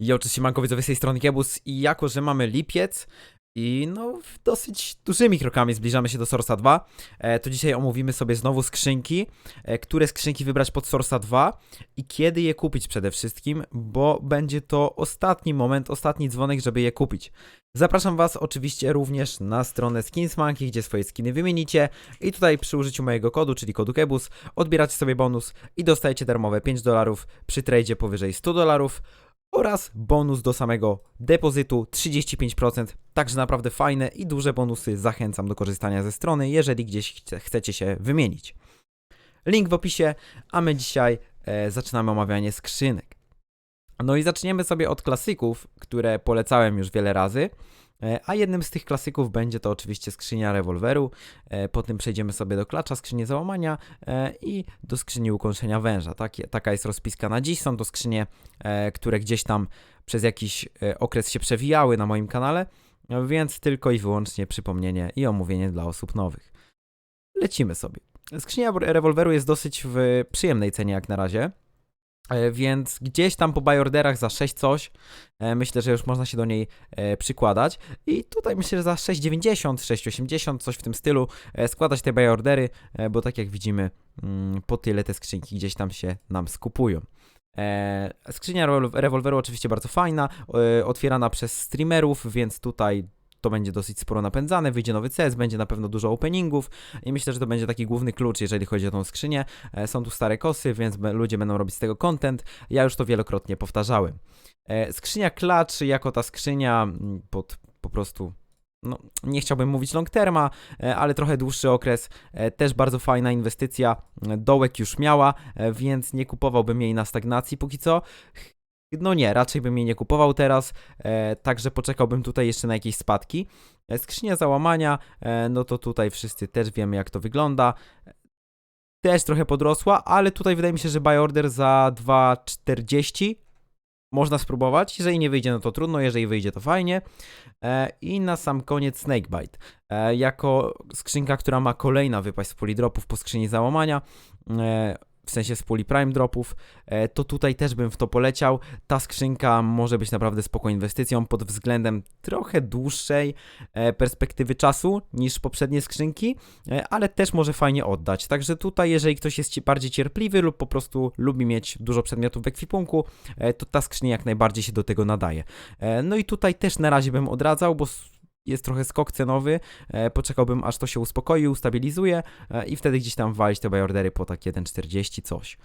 Jo, cześć siemanko widzowie z tej strony i jako, że mamy lipiec i no dosyć dużymi krokami zbliżamy się do Sorsa 2, e, to dzisiaj omówimy sobie znowu skrzynki, e, które skrzynki wybrać pod Sorsa 2 i kiedy je kupić przede wszystkim, bo będzie to ostatni moment, ostatni dzwonek, żeby je kupić. Zapraszam Was oczywiście również na stronę Skinsmonkey, gdzie swoje skiny wymienicie. I tutaj przy użyciu mojego kodu, czyli kodu KEBUS, odbieracie sobie bonus i dostajecie darmowe 5 dolarów przy tradzie powyżej 100 dolarów oraz bonus do samego depozytu 35%. Także naprawdę fajne i duże bonusy. Zachęcam do korzystania ze strony, jeżeli gdzieś chce- chcecie się wymienić. Link w opisie, a my dzisiaj e, zaczynamy omawianie skrzynek. No i zaczniemy sobie od klasyków, które polecałem już wiele razy. E, A jednym z tych klasyków będzie to oczywiście skrzynia rewolweru. E, Potem przejdziemy sobie do klacza, skrzynię załamania e, i do skrzyni ukąszenia węża. Taka jest rozpiska na dziś. Są to skrzynie, które gdzieś tam przez jakiś okres się przewijały na moim kanale, no więc tylko i wyłącznie przypomnienie i omówienie dla osób nowych. Lecimy sobie. Skrzynia rewolweru jest dosyć w przyjemnej cenie jak na razie. E, Więc gdzieś tam po bajorderach za 6 coś, e, myślę, że już można się do niej e, przykładać. I tutaj myślę, że za 6,90, 6,80, coś w tym stylu składać te bajordery, bo tak jak widzimy, mm, po tyle te skrzynki gdzieś tam się nam skupują. Skrzynia rewol- rewolweru oczywiście bardzo fajna, otwierana przez streamerów, więc tutaj to będzie dosyć sporo napędzane, wyjdzie nowy CS, będzie na pewno dużo openingów i myślę, że to będzie taki główny klucz, jeżeli chodzi o tą skrzynię. E, są tu stare kosy, więc ludzie będą robić z tego content. Ja już to wielokrotnie powtarzałem. E, skrzynia klacz jako ta skrzynia pod po prostu no, nie chciałbym mówić long terma, e, ale trochę dłuższy okres. Też bardzo fajna inwestycja. Dołek już miała, więc nie kupowałbym jej na stagnacji póki co. No nie, raczej bym jej nie kupował teraz, e, także poczekałbym tutaj jeszcze na jakieś spadki. E, Skrzynia załamania, e, no to tutaj wszyscy też wiemy jak to wygląda. Też trochę podrosła, ale tutaj wydaje mi się, że buy order za 2,40 można spróbować. Jeżeli nie wyjdzie, no to trudno, jeżeli wyjdzie, to fajnie. E, I na sam koniec Snakebite. E, jako skrzynka, która ma kolejna wypaść z puli dropów po skrzyni załamania, e, w sensie z puli prime dropów, e, to tutaj też bym w to poleciał. Ta skrzynka może być naprawdę spoko inwestycją pod względem trochę dłuższej e, perspektywy czasu niż poprzednie skrzynki, e, ale też może fajnie oddać. Także tutaj, jeżeli ktoś jest bardziej cierpliwy lub po prostu lubi mieć dużo przedmiotów w ekwipunku, to ta skrzynia jak najbardziej się do tego nadaje. No i tutaj też na razie bym odradzał, bo jest trochę skok cenowy, e, poczekałbym aż to się uspokoi, ustabilizuje e, i wtedy gdzieś tam walić te bajordery po takie 1,40 coś.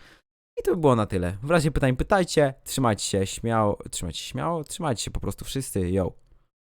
I to by było na tyle. W razie pytań pytajcie, trzymajcie się śmiało, trzymajcie się śmiało, trzymajcie się po prostu wszyscy, yo.